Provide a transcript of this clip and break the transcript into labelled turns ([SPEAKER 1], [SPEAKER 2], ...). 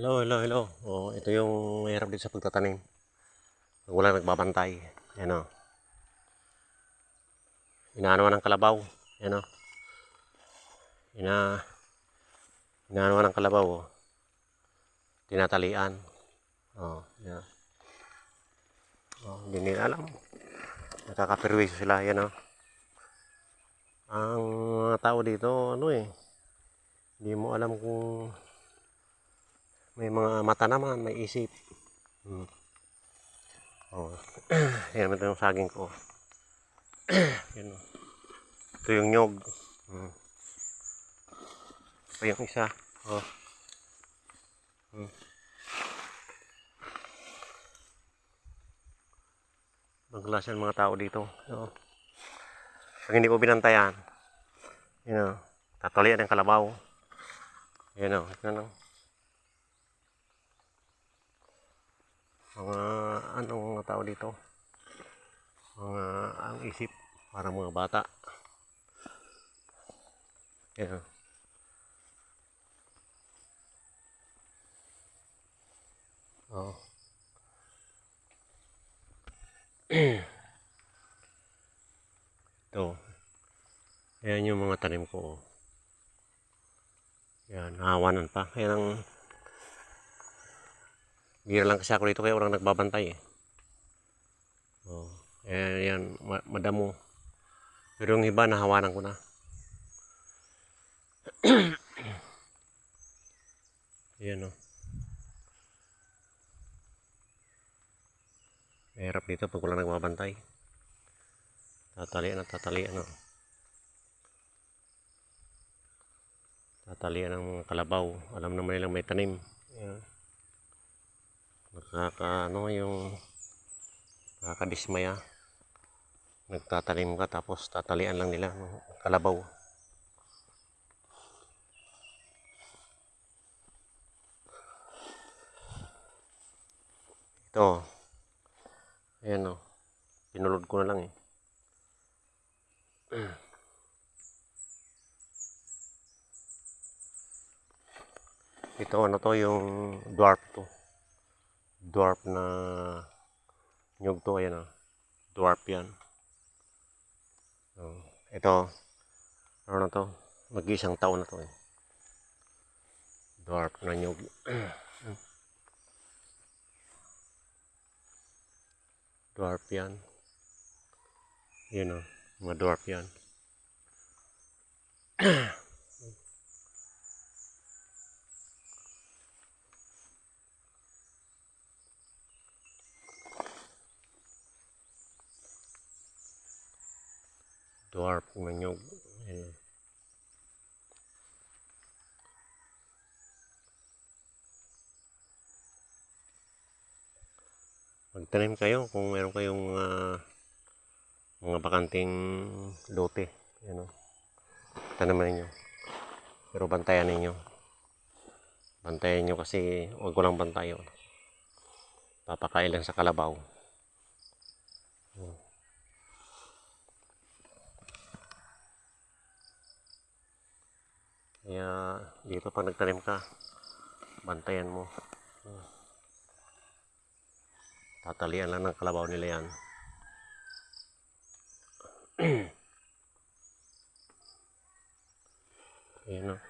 [SPEAKER 1] Hello, hello, hello. Oh, ito yung mahirap dito sa pagtatanim. Pag wala nagbabantay. Yan o. Inaano ng kalabaw. Yan o. Ina inaano ng kalabaw. Oh. Tinatalian. Oh, yan. Oh, hindi nila alam. Nakakapirwiso sila. Yan o. Ang tao dito, ano eh, hindi mo alam kung may mga mata naman, may isip. Hmm. Oh. Yan naman yung saging ko. Yan. oh. Ito yung nyog. Hmm. Ito yung isa. Oh. Hmm. Maglas yan mga tao dito. Oh. Pag hindi po binantayan, you know, tatalian ng kalabaw. Yan o, yan o. Mga anong mga tao dito? Mga ang isip para mga bata. Yan o. Oh. Ito. Ayan yung mga tanim ko. oh. Yan, nahawanan pa. Kaya nang bira lang kasi ako dito kaya walang nagbabantay eh. Oh, ayan, yan, ma- madamo. Pero yung iba nahawanan ko na. Ayan oh. Mahirap dito pag walang nagbabantay. Tatalian at tatalian oh. Tatalian ng mga kalabaw. Alam naman nilang may tanim. Ayan. Nakaka, ano yung nakakadismaya. Nagtatanim ka tapos tatalian lang nila ng kalabaw. Ito. Ayan o. Pinulod ko na lang eh. Ito ano to yung dwarf to. Dwarf na nyug to ayan oh. Dwarf yan. Oh, ito ano na to? Mag-isang taon na to eh. Dwarf na nyug. dwarf yan. Yun oh, mga dwarf yan. dwarf na nyug. Ayan. Magtanim kayo kung meron kayong mga mga bakanting lote. Yan o. Tanaman ninyo. Pero bantayan ninyo. Bantayan nyo kasi huwag ko lang bantayo. Papakain lang sa kalabaw. Kaya dito pag nagtanim ka, bantayan mo. Tatalian lang ng kalabaw nila yan. Ayan o.